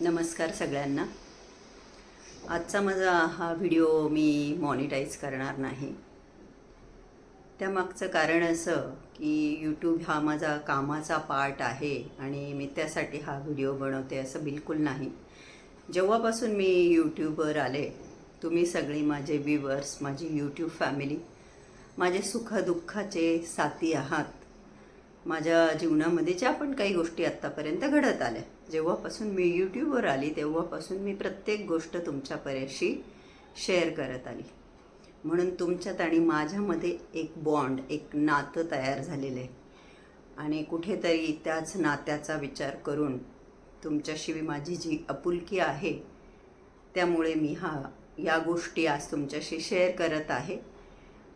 नमस्कार सगळ्यांना. आजचा माझा हा व्हिडिओ मी मॉनिटाईज करणार नाही. त्यामागचं कारण असं की यूट्यूब हा माझा कामाचा पार्ट आहे आणि मी त्यासाठी हा व्हिडिओ बनवते असं बिलकुल नाही. जेव्हापासून मी यूट्यूबवर आले तुम्ही सगळी माझे व्ह्युअर्स माझी यूट्यूब फॅमिली माझे सुखदुःखाचे साथी आहात. माझ्या जीवनामध्ये ज्या पण काही गोष्टी आत्तापर्यंत घडत आल्या जेव्हापासून मी यूट्यूबवर आली तेव्हापासून मी प्रत्येक गोष्ट तुमच्यापर्यंशी शेअर करत आली. म्हणून तुमच्यात आणि माझ्यामध्ये एक बॉन्ड एक नातं तयार झालेलं आहे. आणि कुठेतरी त्याच नात्याचा विचार करून तुमच्याशी माझी जी आपुलकी आहे त्यामुळे मी हा या गोष्टी आज तुमच्याशी शेअर करत आहे.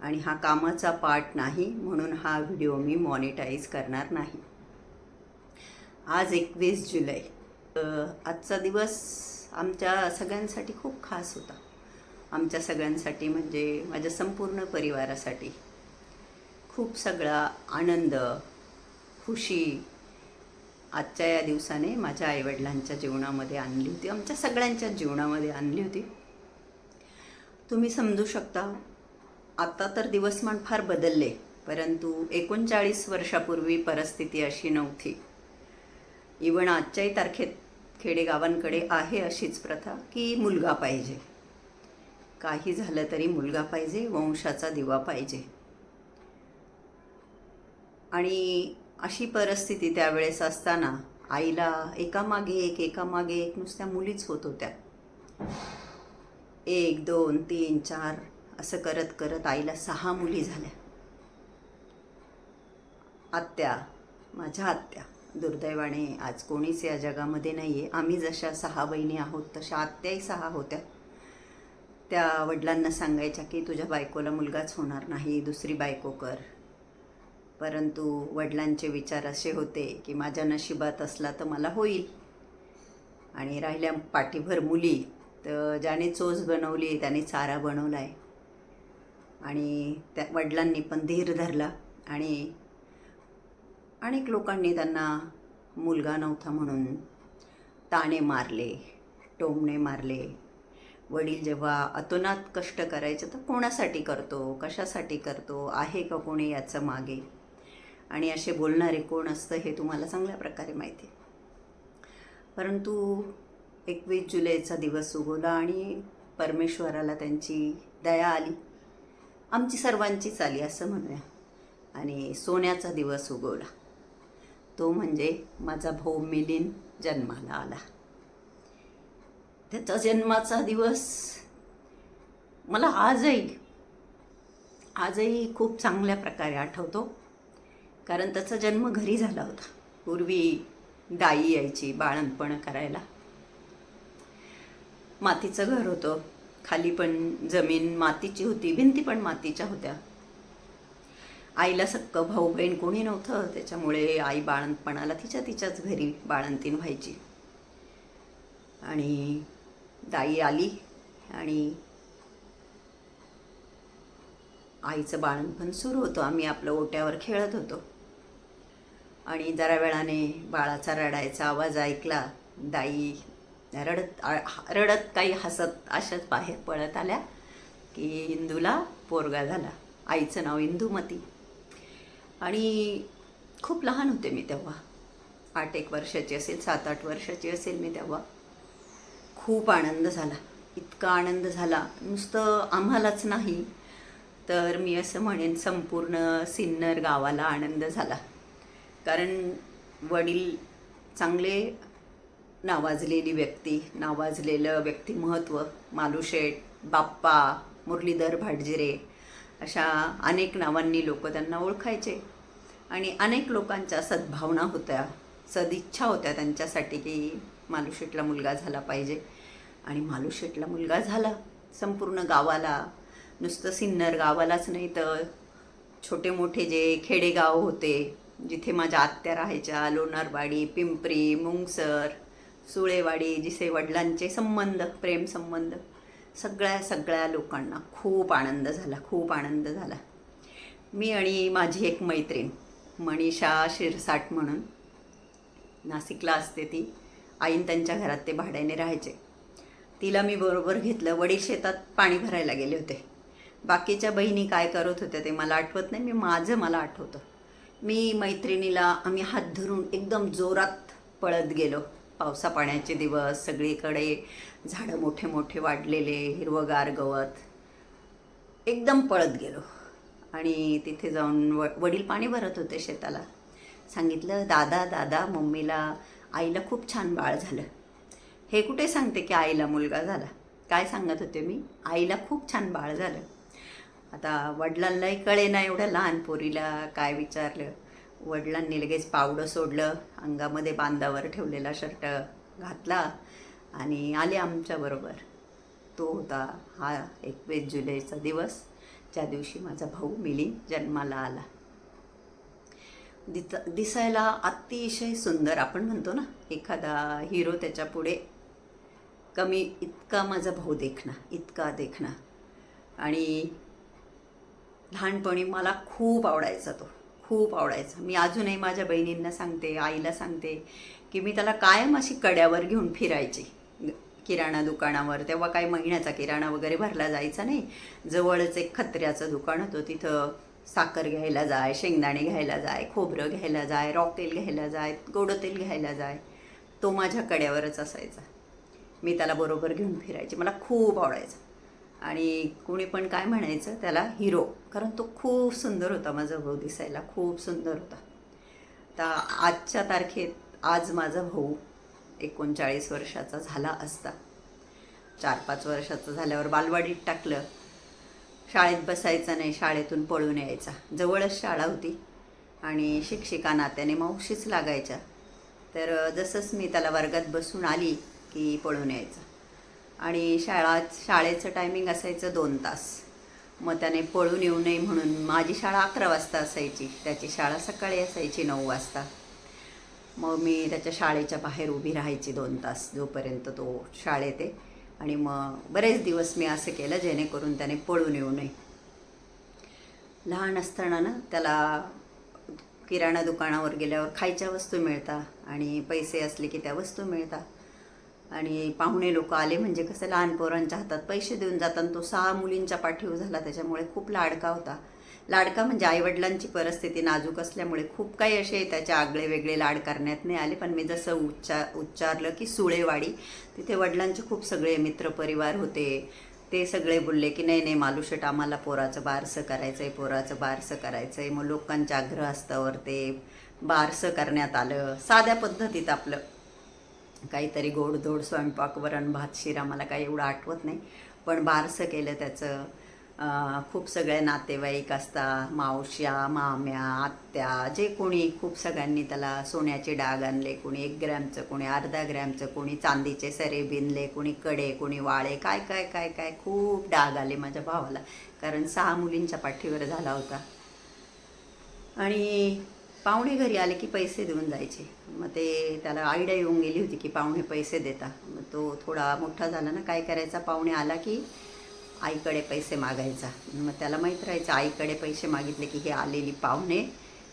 आणि हा कामाचा पार्ट नाही म्हणून हा व्हिडिओ मी मॉनिटाईज करणार नाही. आज एकवीस जुलै. आजचा दिवस आमच्या सगळ्यांसाठी खूप खास होता. आमच्या सगळ्यांसाठी म्हणजे माझ्या संपूर्ण परिवारासाठी. खूप सगळा आनंद खुशी आजच्या या दिवसाने माझ्या आईवडिलांच्या जीवनामध्ये आणली होती. आमच्या सगळ्यांच्या जीवनामध्ये आणली होती. तुम्ही समजू शकता आत्ता तर दिवसमान फार बदलले परंतु एकोणचाळीस वर्षापूर्वी परिस्थिती अशी नव्हती. इवन आजच्याही तारखेत खेडेगावांकडे आहे अशीच प्रथा की मुलगा पाहिजे. काही झालं तरी मुलगा पाहिजे वंशाचा दिवा पाहिजे. आणि अशी परिस्थिती त्यावेळेस असताना आईला एकामागे एक एकामागे एक नुसत्या मुलीच होत होत्या. एक दोन तीन चार असं करत करत आईला सहा मुली झाल्या. आत्या माझ्या आत्या दुर्दैवाने आज कोणीच या जगामध्ये नाही आहे आम्ही जशा सहा बहिणी आहोत तशा आत्याही सहा होत्या. त्या वडिलांना सांगायच्या की तुझ्या बायकोला मुलगाच होणार नाही दुसरी बायको कर. परंतु वडिलांचे विचार असे होते की माझ्या नशिबात असला तर मला होईल. आणि राहिल्या पाठीभर मुली तर ज्याने चोच बनवली त्याने चारा बनवला आहे आणि त्या वडिलांनी पण धीर धरला आणि अनेक लोकांनी त्यांना मुलगा नव्हता म्हणून ताणे मारले टोमणे मारले. वडील जेव्हा अतोनात कष्ट करायचे तर कोणासाठी करतो कशासाठी करतो आहे का कोणी याचं मागे? आणि असे बोलणारे कोण असतं हे तुम्हाला चांगल्या प्रकारे माहिती आहे. परंतु एकवीस जुलैचा दिवस उगवला आणि परमेश्वराला त्यांची दया आली. आमची सर्वांचीच आली असं म्हणूया. आणि सोन्याचा दिवस उगवला. तो म्हणजे माझा भाऊ मिलिन जन्माला आला. त्याचा जन्माचा दिवस मला आजही आजही खूप चांगल्या प्रकारे आठवतो. कारण त्याचा जन्म घरी झाला होता. पूर्वी दाई यायची बाळणपण करायला. मातीचं घर होतं. खाली पण जमीन मातीची होती भिंती पण मातीच्या होत्या. आईला सक्क भाऊ बहीण कोणी नव्हतं त्याच्यामुळे आई बाळंतपणाला तिच्या तिच्याच घरी बाळंतीन व्हायची. आणि दाई आली आणि आईचं बाळणपण सुरू होतं. आम्ही आपलं ओट्यावर खेळत होतो. आणि जरा वेळाने बाळाचा रडायचा आवाज ऐकला दाई रडत रडत काही हसत अशाच बाहेर पळत आल्या की इंदूला पोरगा झाला. आईचं नाव इंदुमती. आणि खूप लहान होते मी तेव्हा. आठ एक वर्षाची असेल सात आठ वर्षाची असेल मी तेव्हा. खूप आनंद झाला. इतका आनंद झाला. नुसतं आम्हालाच नाही तर मी असं म्हणेन संपूर्ण सिन्नर गावाला आनंद झाला. कारण वडील चांगले नावाजलेली व्यक्ती नावाजलेलं व्यक्तिमहत्व मालुशेठ बाप्पा मुरलीधर भाटजिरे अशा अनेक नावांनी लोक त्यांना ओळखायचे. आणि अनेक लोकांच्या सद्भावना होत्या सदिच्छा होत्या त्यांच्यासाठी की मालुशेटला मुलगा झाला पाहिजे. आणि मालुशेटला मुलगा झाला संपूर्ण गावाला नुसतं सिन्नर गावालाच नाही तर छोटे मोठे जे खेडेगाव होते जिथे माझ्या आत्या राहायच्या लोणारवाडी पिंपरी मुंगसर सुळेवाडी जिसे वडिलांचे संबंध प्रेम संबंध सगळ्या सगळ्या लोकांना खूप आनंद झाला खूप आनंद झाला. मी आणि माझी एक मैत्रीण मनीषा शिरसाट म्हणून नाशिकला असते ती. आईन त्यांच्या घरात ते भाड्याने राहायचे. तिला मी बरोबर घेतलं वडील शेतात पाणी भरायला गेले होते. बाकीच्या बहिणी काय करत होत्या ते मला आठवत नाही मी माझं मला आठवतं. मी मैत्रिणीला आम्ही हात धरून एकदम जोरात पळत गेलो. पावसा पाण्याचे दिवस सगळीकडे झाडं मोठे मोठे वाढलेले हिरवगार गवत. एकदम पळत गेलो. आणि तिथे जाऊन व वडील पाणी भरत होते शेताला. सांगितलं दादा दादा मम्मीला आईला खूप छान बाळ झालं. हे कुठे सांगते की आईला मुलगा झाला? काय सांगत होते मी? आईला खूप छान बाळ झालं. आता वडिलांनाही कळे ना एवढ्या लहान पोरीला काय विचारलं. वडिलांनी लगेच पावडं सोडलं अंगामध्ये बांधावर ठेवलेला शर्ट घातला आणि आले आमच्याबरोबर तो होता हा एकवीस जुलैचा दिवस ज्या दिवशी माझा भाऊ मिलिंद जन्माला आला. दित दिसायला अतिशय सुंदर आपण म्हणतो ना एखादा हिरो त्याच्या पुढे कमी इतका माझा भाऊ देखणा इतका देखणा. आणि लहानपणी मला खूप आवडायचा तो. खूप आवडायचा. मी अजूनही माझ्या बहिणींना सांगते आईला सांगते की मी त्याला कायम अशी कड्यावर घेऊन फिरायची. किराणा दुकानावर. तेव्हा काही महिन्याचा किराणा वगैरे भरला जायचा नाही. जवळच एक खत्र्याचं दुकान होतं. तिथं साखर घ्यायला जाय शेंगदाणे घ्यायला जाय खोबरं घ्यायला जाय रॉकेल घ्यायला जाय गोडं तेल घ्यायला जाय. तो माझ्या कड्यावरच असायचा. मी त्याला बरोबर घेऊन फिरायची. मला खूप आवडायचं. आणि कोणी पण काय म्हणायचं त्याला हिरो कारण तो खूप सुंदर होता माझा भाऊ दिसायला खूप सुंदर होता. तर आजच्या तारखेत आज माझा भाऊ एकोणचाळीस वर्षाचा झाला असता. चार पाच वर्षाचं झाल्यावर बालवाडीत टाकलं. शाळेत बसायचं नाही शाळेतून पळून यायचा. जवळच शाळा होती आणि शिक्षिका नात्याने मावशीच लागायच्या. तर जसंच मी त्याला वर्गात बसून आली की पळून यायचं. आणि शाळा शाळेचं टायमिंग असायचं दोन तास. मग त्याने पळून येऊ नये म्हणून माझी शाळा अकरा वाजता असायची. त्याची शाळा सकाळी असायची नऊ वाजता. मग मी त्याच्या शाळेच्या बाहेर उभी राहायची दोन तास जोपर्यंत तो शाळेत आहे आणि मग बरेच दिवस मी असं केलं जेणेकरून त्याने पळून येऊ नये. लहान असताना ना त्याला किराणा दुकानावर गेल्यावर खायच्या वस्तू मिळतात आणि पैसे असले की त्या वस्तू मिळतात. आणि पाहुणे लोक आले म्हणजे कसं लहान पोरांच्या हातात पैसे देऊन जातात तो सहा मुलींच्या पाठीव झाला त्याच्यामुळे खूप लाडका होता. लाडका म्हणजे आईवडिलांची परिस्थिती नाजूक असल्यामुळे खूप काही असे त्याचे आगळे वेगळे लाड करण्यात नाही आले. पण मी जसं उच्चार उच्चारलं की सुळेवाडी तिथे वडिलांचे खूप सगळे मित्रपरिवार होते. ते सगळे बोलले की नाही नाही मालुशेट आम्हाला पोराचं बारसं करायचं आहे पोराचं बारसं करायचं आहे मग लोकांच्या आग्रह असतावर ते बारसं करण्यात आलं. साध्या पद्धतीत आपलं काहीतरी गोडधोड स्वयंपाक वरण भात शिरा मला काही एवढं आठवत नाही. पण बारसं केलं त्याचं. खूप सगळे नातेवाईक असतात मावश्या माम्या आत्या जे कोणी खूप सगळ्यांनी त्याला सोन्याचे डाग आणले कोणी एक ग्रॅमचं कोणी अर्धा ग्रॅमचं कोणी चांदीचे सरे बिनले कोणी कडे कोणी वाळे काय काय काय काय खूप डाग आले माझ्या भावाला. कारण सहा मुलींच्या पाठीवर झाला होता. आणि पाहुणे घरी आले की पैसे देऊन जायचे. मग ते त्याला आयडिया येऊन गेली होती की पाहुणे पैसे देता. मग तो थोडा मोठा झाला ना काय करायचा? पाहुणे आला की आईकडे पैसे मागायचा. मग त्याला माहीत राहायचं आईकडे पैसे मागितले की हे आलेली पाहुणे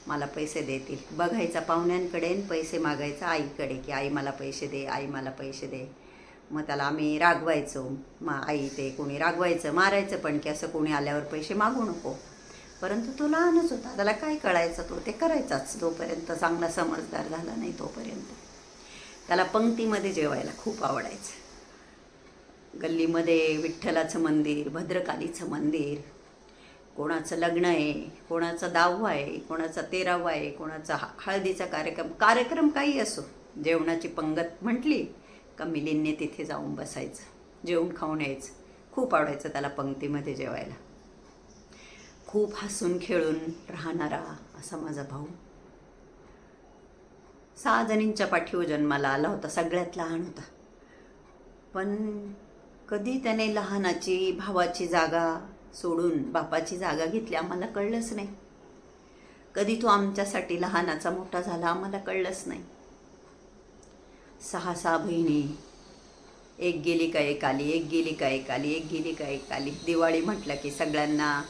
मला पैसे देतील. बघायचा पाहुण्यांकडे आणि पैसे मागायचा आईकडे की आई मला पैसे दे आई मला पैसे दे. मग त्याला आम्ही रागवायचो. मग आई ते कोणी रागवायचं मारायचं पण की असं कोणी आल्यावर पैसे मागू नको. परंतु तो लहानच होता. त्याला काय कळायचं? तो ते करायचाच तोपर्यंत चांगला समजदार झाला नाही तोपर्यंत. त्याला पंक्तीमध्ये जेवायला खूप आवडायचं. गल्लीमध्ये विठ्ठलाचं मंदिर भद्रकालीचं मंदिर कोणाचं लग्न आहे कोणाचा दहावा आहे कोणाचा तेरावा आहे कोणाचा हळदीचा कार्यक्रम कार्यक्रम काही असो. जेवणाची पंगत म्हटली का मिलींनी तिथे जाऊन बसायचं जेवण खाऊन यायचं. खूप आवडायचं त्याला पंक्तीमध्ये जेवायला. खूप हसून खेळून राहणारा असा माझा भाऊ. सहा जणींच्या पाठीवर जन्माला आला होता सगळ्यात लहान होता. पण कधी त्याने लहानाची भावाची जागा सोडून बापाची जागा घेतली आम्हाला कळलंच नाही. कधी तो आमच्यासाठी लहानाचा मोठा झाला आम्हाला कळलंच नाही. सहा सहा बहिणी एक गेली का एक आली एक गेली का एक आली एक गेली का एक आली. दिवाळी म्हटलं की सगळ्यांना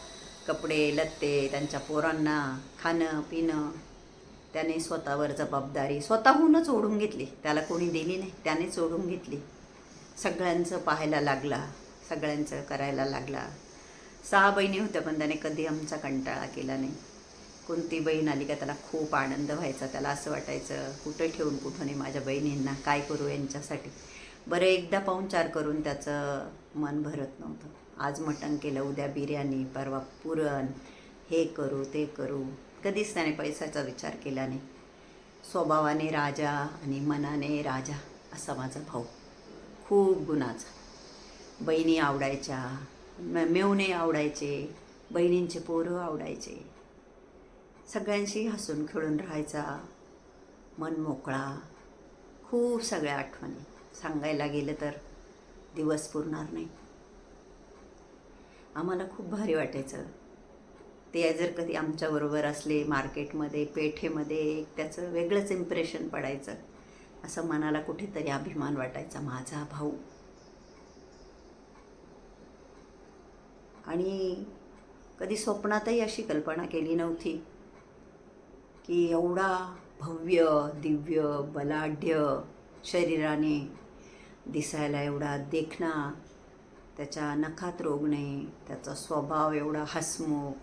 कपडे लत्ते त्यांच्या पोरांना खाणं पिणं त्याने स्वतःवर जबाबदारी स्वतःहूनच ओढून घेतली. त्याला कोणी दिली नाही त्यानेच ओढून घेतली. सगळ्यांचं पाहायला लागला सगळ्यांचं करायला लागला. सहा बहिणी होत्या पण त्याने कधी आमचा कंटाळा केला नाही. कोणती बहीण आली का त्याला खूप आनंद व्हायचा त्याला असं वाटायचं कुठं ठेवून कुठं नाही माझ्या बहिणींना काय करू यांच्यासाठी? बरं एकदा पाहुणचार करून त्याचं मन भरत नव्हतं. आज मटण केलं उद्या बिर्याणी परवा पुरण हे करू ते करू. कधीच त्याने पैशाचा विचार केला नाही. स्वभावाने राजा आणि मनाने राजा असा माझा भाऊ. खूप गुणाचा. बहिणी आवडायच्या म- मेवणे आवडायचे बहिणींचे पोरं आवडायचे. सगळ्यांशी हसून खेळून राहायचा. मन मोकळा. खूप सगळ्या आठवणी. सांगायला गेलं तर दिवस पुरणार नाही. आम्हाला खूप भारी वाटायचं. ते जर कधी आमच्याबरोबर असले मार्केटमध्ये पेठेमध्ये एक त्याचं वेगळंच इम्प्रेशन पडायचं. असं मनाला कुठेतरी अभिमान वाटायचा माझा भाऊ. आणि कधी स्वप्नातही अशी कल्पना केली नव्हती की एवढा भव्य दिव्य बलाढ्य शरीराने दिसायला एवढा देखणा त्याच्या नखात रोग नाही त्याचा स्वभाव एवढा हसमुख.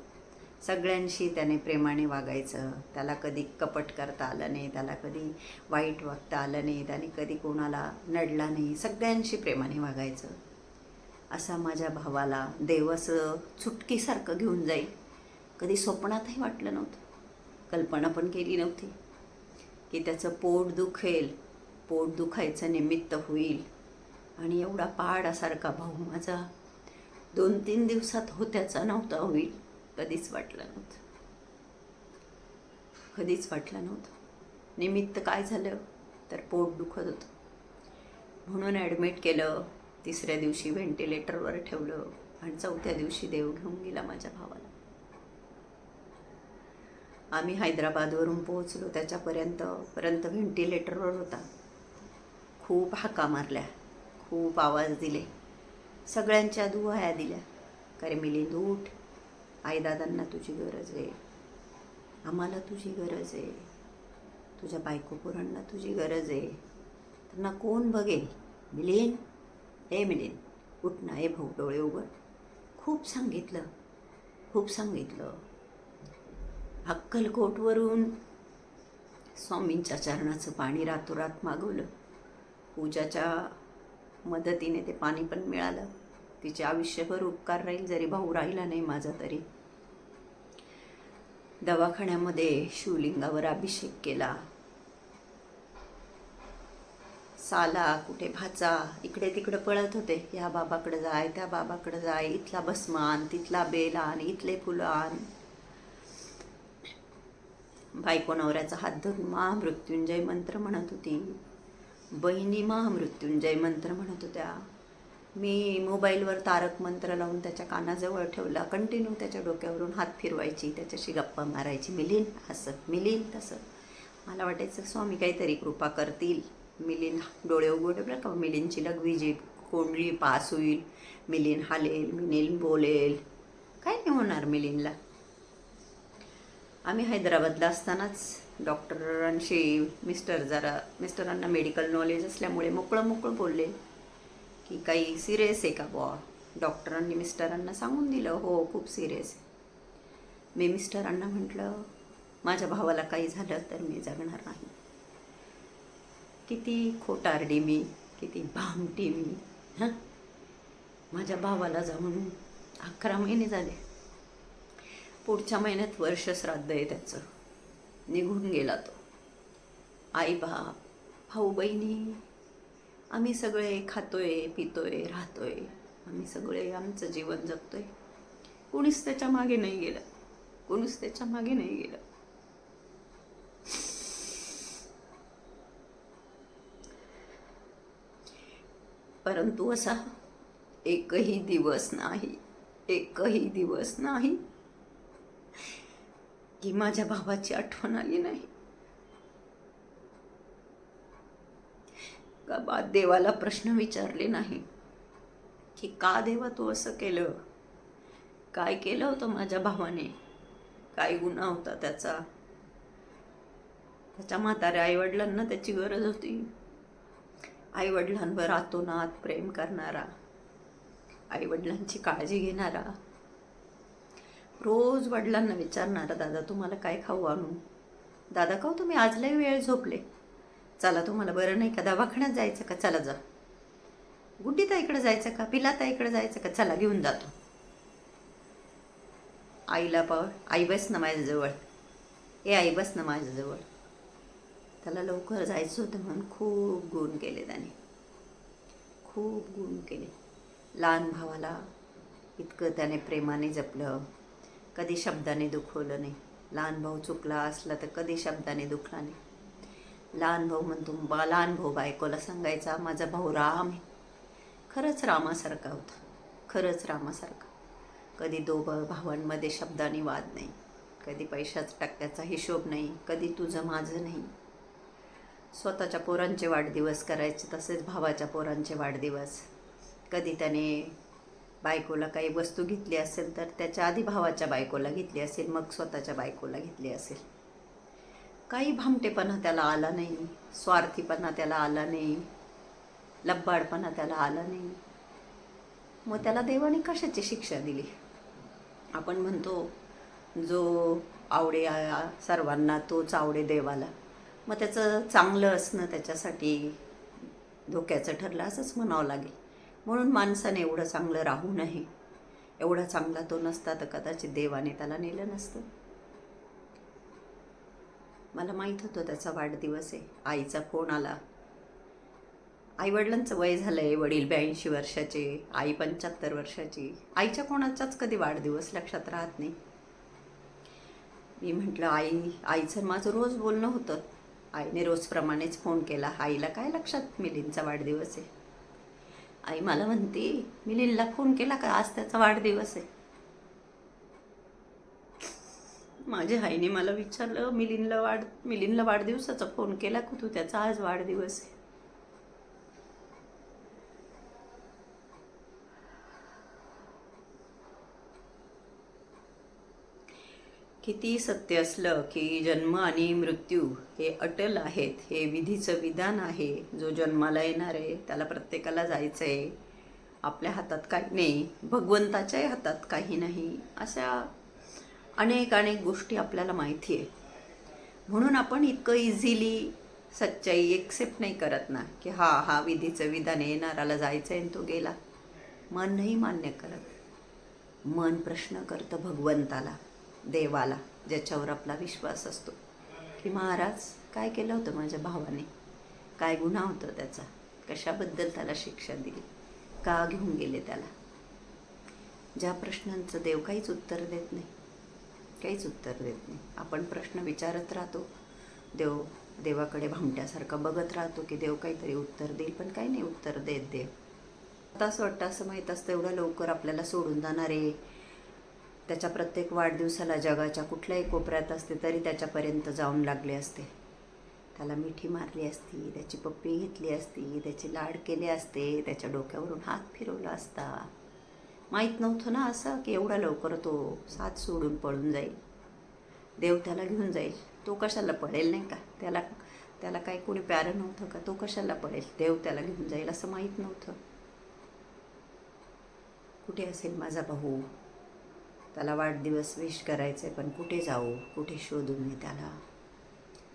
सगळ्यांशी त्याने प्रेमाने वागायचं. त्याला कधी कपट करता आलं नाही त्याला कधी वाईट वागता आलं नाही त्याने कधी कोणाला नडला नाही सगळ्यांशी प्रेमाने वागायचं. असा माझ्या भावाला देव असं चुटकीसारखं घेऊन जाईल. कधी स्वप्नातही वाटलं नव्हतं. कल्पना पण केली नव्हती. की त्याचं पोट दुखेल. पोट दुखायचं निमित्त होईल. आणि एवढा पहाडासारखा भाऊ माझा. दोन तीन दिवसात होत्याचा नव्हता होईल कधीच वाटलं नव्हतं. कधीच वाटलं नव्हतं. निमित्त काय झालं तर पोट दुखत होतं. म्हणून ॲडमिट केलं तिसऱ्या दिवशी व्हेंटिलेटरवर ठेवलं आणि चौथ्या दिवशी देव घेऊन गेला माझ्या भावाला. आम्ही हैदराबादवरून पोहोचलो त्याच्यापर्यंत पर्यंत व्हेंटिलेटरवर होता. खूप हाका मारल्या. खूप आवाज दिले. सगळ्यांच्या दुहाया दिल्या. करे मिलिंद उठ आईदादांना तुझी गरज आहे. आम्हाला तुझी गरज आहे. तुझ्या बायकोपुरांना तुझी गरज आहे. त्यांना कोण बघेल? मिलीन हे मिलीन उठ ना हे भाऊ डोळे उघड. खूप सांगितलं. खूप सांगितलं. अक्कलकोटवरून स्वामींच्या चरणाचं पाणी रातोरात मागवलं. पूजाच्या मदतीने ते पाणी पण मिळालं. तिचे आयुष्यभर उपकार राहील जरी भाऊ राहिला नाही माझा तरी. दवाखान्यामध्ये शिवलिंगावर अभिषेक केला. साला कुठे भाचा? इकडे तिकडे पळत होते. या बाबाकडे जाय त्या बाबाकडे जाय. इथला भस्मान तिथला बेल आण इथले फुलं आण बायको नवऱ्याचा हात धरून महामृत्युंजय मंत्र म्हणत होती. बहिणी महामृत्युंजय मंत्र म्हणत होत्या. मी मोबाईलवर तारक मंत्र लावून त्याच्या कानाजवळ ठेवला. कंटिन्यू त्याच्या डोक्यावरून हात फिरवायची त्याच्याशी गप्पा मारायची. मिलीन असं मिलीन तसं. मला वाटायचं स्वामी काहीतरी कृपा करतील. मिलीन डोळे उघडे का मिलीनची लघवी जी कोंडली पास होईल. मिलीन हालेल मिलीन बोलेल. काय नाही होणार मिलीनला. आम्ही हैदराबादला असतानाच डॉक्टरांशी मिस्टर जरा मिस्टरांना मेडिकल नॉलेज असल्यामुळे मोकळं मोकळं बोलले की काही सिरियस आहे का बुवा? डॉक्टरांनी मिस्टरांना सांगून दिलं हो खूप सिरियस आहे. मी मिस्टरांना म्हटलं माझ्या भावाला काही झालं तर मी जगणार नाही. किती खोटारडी मी किती भामटी मी हां? माझ्या भावाला जा म्हणून अकरा महिने झाले. पुढच्या महिन्यात वर्ष श्राद्ध आहे त्याचं. निघून गेला तो. आई बाप भाऊ बहिणी आम्ही सगळे खातोय पितोय राहतोय. आम्ही सगळे आमचं जीवन जगतोय. कोणीच त्याच्यामागे नाही गेलं. कोणीच त्याच्यामागे नाही गेलं. परंतु असा एकही दिवस नाही एकही दिवस नाही. की माझ्या भावाची आठवण आली नाही. का बा देवाला प्रश्न विचारले नाही? की का देवा तू असं केलं? काय केलं होतं माझ्या भावाने? काय गुन्हा होता त्याचा? त्याच्या म्हाताऱ्या आईवडिलांना त्याची गरज होती. आईवडिलांवर आतोनात प्रेम करणारा. आईवडिलांची काळजी घेणारा. रोज वडिलांना विचारणार दादा तुम्हाला काय खाऊ आणू? दादा खाऊ तुम्ही आज लय वेळ झोपले. चला तुम्हाला बरं नाही का? दवाखान्यात जायचं का? चला जा. गुड्डी ताईकडे जायचं का? पिला ताईकडे जायचं का? चला घेऊन जातो. आईला पाव आई बस ना माझ्याजवळ. ए आई बस ना माझ्याजवळ. त्याला लवकर जायचं होतं म्हणून खूप गुण केले त्याने. खूप गुण केले. लहान भावाला इतकं त्याने प्रेमाने जपलं. कधी शब्दाने दुखवलं नाही. लहान भाऊ चुकला असला तर कधी शब्दाने दुखला नाही. लहान भाऊ म्हणतो बा लहान भाऊ बायकोला सांगायचा माझा भाऊ राम आहे. खरंच रामासारखा होता. खरंच रामासारखा. कधी दोघं भावांमध्ये शब्दाने वाद नाही. कधी पैशाच टक्क्याचा हिशोब नाही. कधी तुझं माझं नाही. स्वतःच्या पोरांचे वाढदिवस करायचे तसेच भावाच्या पोरांचे वाढदिवस. कधी त्याने बायकोला काही वस्तू घेतली असेल तर त्याच्या आधी भावाच्या बायकोला घेतली असेल मग स्वतःच्या बायकोला घेतली असेल. काही भामटेपणा त्याला आला नाही स्वार्थीपणा त्याला आला नाही लब्बाडपणा त्याला आला नाही. मग त्याला देवाने कशाची शिक्षा दिली? आपण म्हणतो जो आवडे सर्वांना तोच आवडे देवाला. मग त्याचं चांगलं असणं त्याच्यासाठी धोक्याचं ठरलं असंच म्हणावं लागेल. म्हणून माणसाने एवढं चांगलं राहू नये. एवढा चांगला तो नसता तर कदाचित देवाने त्याला नेलं नसतं. मला माहीत होतं त्याचा वाढदिवस आहे. आईचा फोन आला. आईवडिलांचं वय झालं आहे वडील ब्याऐंशी वर्षाचे आई पंच्याहत्तर वर्षाची. आईच्या कोणाचाच कधी वाढदिवस लक्षात राहत नाही. मी म्हटलं आई आईचं माझं रोज बोलणं होतं. आईने रोजप्रमाणेच फोन केला. आईला काय लक्षात मिलींचा वाढदिवस आहे? आई मला म्हणते मिलिंदला फोन केला का? आज त्याचा वाढदिवस आहे. माझ्या आईने मला विचारलं मिलिंदला वाढ मिलिंदला वाढदिवसाचा फोन केला का तू? त्याचा आज वाढदिवस आहे. किती सत्य असलं की जन्म आणि मृत्यू हे अटल आहेत हे विधीचं विधान आहे. जो जन्माला येणार आहे त्याला प्रत्येकाला जायचं आहे आपल्या हातात काही नाही भगवंताच्याही हातात काही नाही अशा अनेक अनेक गोष्टी आपल्याला माहिती आहे म्हणून आपण इतकं इझिली सच्चाई एक्सेप्ट नाही करत ना की हा हा विधीचं विधान येणाराला जायचं आहे आणि तो गेला. मन नाही मान्य करत. मन प्रश्न करतं भगवंताला. देवाला ज्याच्यावर आपला विश्वास असतो. की महाराज काय केलं होतं माझ्या भावाने? काय गुन्हा होता त्याचा? कशाबद्दल त्याला शिक्षा दिली? का घेऊन गेले त्याला? ज्या प्रश्नांचं देव काहीच उत्तर देत नाही काहीच उत्तर देत नाही. आपण प्रश्न विचारत राहतो. देव देवाकडे भामट्यासारखं बघत राहतो की देव काहीतरी उत्तर देईल पण काही नाही उत्तर देत देव. आता असं वाटतं असं माहीत असतं एवढं लवकर आपल्याला सोडून जाणारे त्याच्या प्रत्येक वाढदिवसाला जगाच्या कुठल्याही कोपऱ्यात असते तरी त्याच्यापर्यंत जाऊन लागले असते. त्याला मिठी मारली असती त्याची पप्पी घेतली असती त्याचे लाड केले असते त्याच्या डोक्यावरून हात फिरवला असता. माहीत नव्हतं ना असं की एवढा लवकर तो साथ सोडून पळून जाईल. देव त्याला घेऊन जाईल. तो कशाला पळेल नाही का? त्याला त्याला काही कोणी प्यारं नव्हतं का? तो कशाला पडेल देव त्याला घेऊन जाईल असं माहीत नव्हतं. कुठे असेल माझा भाऊ? त्याला वाढदिवस विश करायचे पण कुठे जाऊ? कुठे शोधून मी त्याला?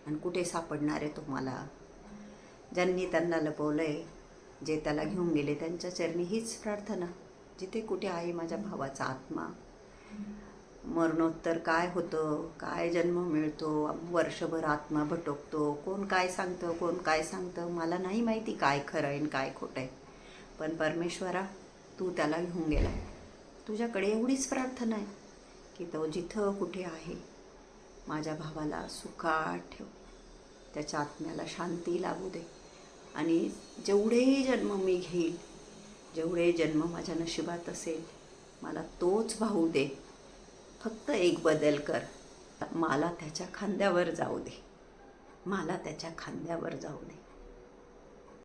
आणि कुठे सापडणार आहे तुम्हाला? ज्यांनी त्यांना लपवलं आहे जे त्याला घेऊन गेले त्यांच्या चरणी हीच प्रार्थना जिथे कुठे आहे माझ्या भावाचा आत्मा? मरणोत्तर काय होतं? काय जन्म मिळतो? वर्षभर आत्मा भटकतो. कोण काय सांगतं? कोण काय सांगतं? मला नाही माहिती काय खरं आहे आणि काय खोटं आहे. पण परमेश्वरा तू त्याला घेऊन गेला. तुझ्याकडे एवढीच प्रार्थना आहे की तो जिथं कुठे आहे माझ्या भावाला सुखात ठेव. त्याच्या आत्म्याला शांती लागू दे. आणि जेवढे जन्म मी घेईल जेवढे जन्म माझ्या नशिबात असेल मला तोच भाऊ दे. फक्त एक बदल कर. मला त्याच्या खांद्यावर जाऊ दे. मला त्याच्या खांद्यावर जाऊ दे.